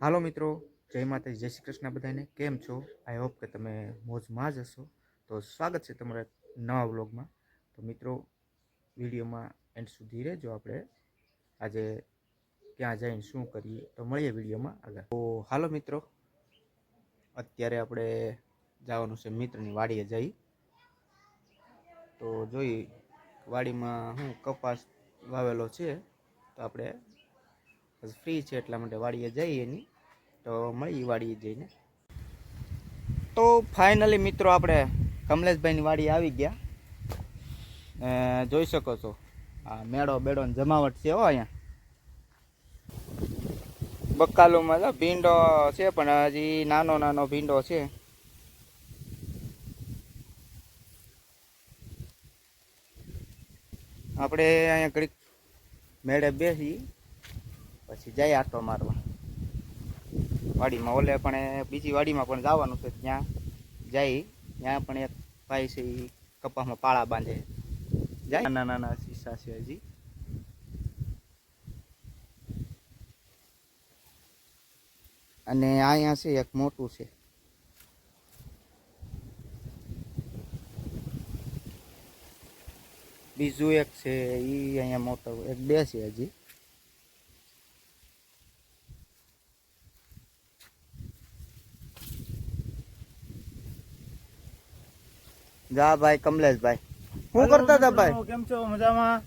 હાલો મિત્રો, જય માતાજી, જય શ્રી કૃષ્ણ બધાને. કેમ છો? આઈ હોપ કે તમે મોજમાં જ હશો. તો સ્વાગત છે તમારા નવા વ્લોગમાં. તો મિત્રો, વિડીયોમાં એન્ડ સુધી રહેજો આપણે. આજે ક્યાં જઈને શું કરીએ તો મળીએ વિડીયોમાં આગળ. તો હાલો મિત્રો, અત્યારે આપણે જવાનું છે મિત્રની વાડીએ જઈ. તો જોઈ, વાડીમાં હું કપાસ વાવેલો છે. તો આપણે ફ્રી છે એટલા માટે વાડીએ જઈએ એની તો મળી વાડીએ જઈને. તો ફાઇનલી મિત્રો આપણે કમલેશભાઈની વાડી આવી ગયા. જોઈ શકો છો. આ મેળો બેડો જમાવટ છે હો અહીંયા. બક્કાલુમાં ભીંડો છે પણ હજી નાનો નાનો ભીંડો છે. આપણે અહીંયા ઘડીક મેળે બેસી પછી જાય આટો મારવા. વાડીમાં ઓલે પણ એ બીજી વાડીમાં પણ જવાનું છે ત્યાં. જાય. ત્યાં પણ એક ભાઈ છે એ કપાસમાં પાળા બાંધે. જાય. નાના નાના શીશા છે હજી. અને અહીંયા છે એક મોટું છે. બીજું એક છે એ અહીંયા મોટો. એક બે છે હજી. જા ભાઈ કમલેશભાઈ શું કરતા હતા ભાઈ? કેમ છો? મજામાં?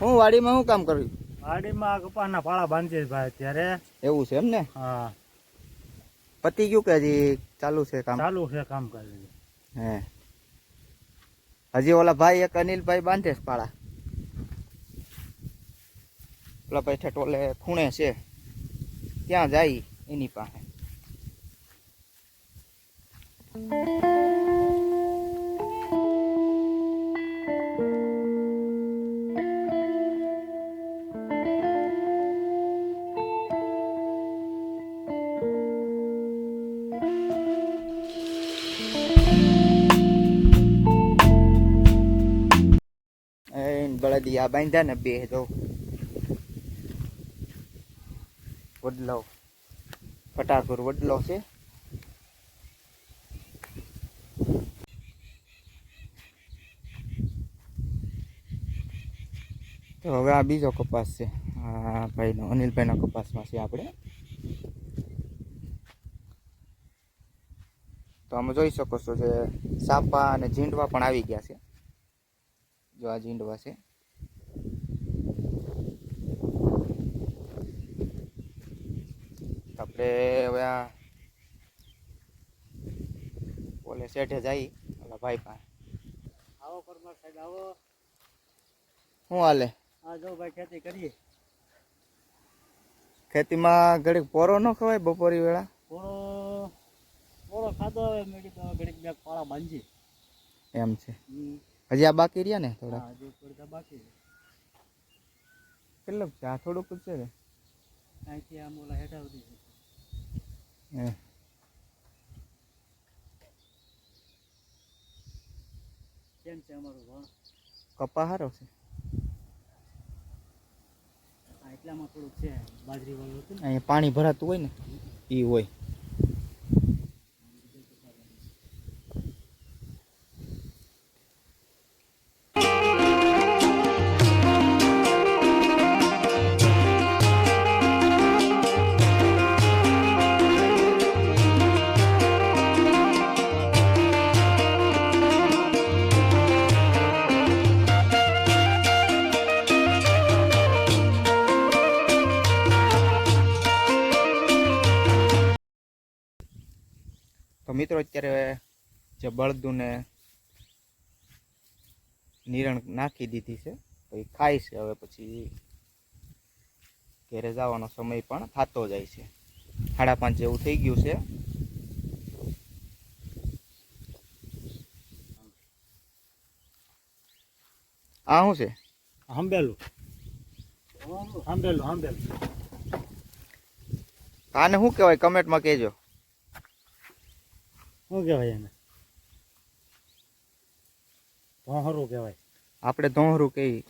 હું વાડીમાં શું કામ કર્યું? વાડીમાં કપાસના પાળા બાંધીએ ભાઈ અત્યારે. એવું છે એમ ને? હા. પતી ગયું કે હજી ચાલુ છે કામ? ચાલુ છે કામ કરી હે. હજી ઓલા ભાઈ એક અનિલભાઈ બાંધે છે પાળા. ઓલા ભાઈ ઠેટોલે ખૂણે છે. ત્યાં જાય એની પાસે. બળદિયા બાંધ્યા ને બે તો. વડલો. ફટાકુર વડલો છે. તો હવે આ બીજો કપાસ છે. આ ભાઈનો, અનિલભાઈના કપાસમાં છે આપણે. તો આમાં જોઈ શકો છો જે સાપા અને ઝીંડવા પણ આવી ગયા છે. જો આ ઝીંડવા છે. હવે આ ઓલે શેઠે જાય ઓલા ભાઈ પાસે. આવો પરમાર સાહેબ આવો. શું હાલે? આ જો ભાઈ ખેતી કરીએ. ખેતીમાં ઘડીક પોરો ન ખવાય બપોરી વેળા? પોરો પોરો ખાધો હવે મેળી તો ઘડીક બે પાળા બાંધી એમ છે. હજી આ બાકી રહ્યા ને થોડા? હજી બાકી છે. કેટલું? છે આ થોડુંક જ છે ને? અહીંથી આમ ઓલા હેઠા સુધી છે. કેમ છે અમારું ભણ કપા હારો છે. એટલામાં થોડુંક છે બાજરી વાળું હતું અહીંયા પાણી ભરાતું હોય ને એ હોય. મિત્રો અત્યારે જે બળદુને નિરણ નાખી દીધી છે તો એ ખાય છે. હવે પછી ઘેરે જવાનો સમય પણ થતો જાય છે. સાડા પાંચ જેવું થઈ ગયું છે. આ શું છે? હંબેલું હંબેલું હંબેલું આને શું કહેવાય? કમેન્ટમાં કહેજો. શું કહેવાય એને? ધોહરું કહેવાય. આપણે ધોહરું કહીએ.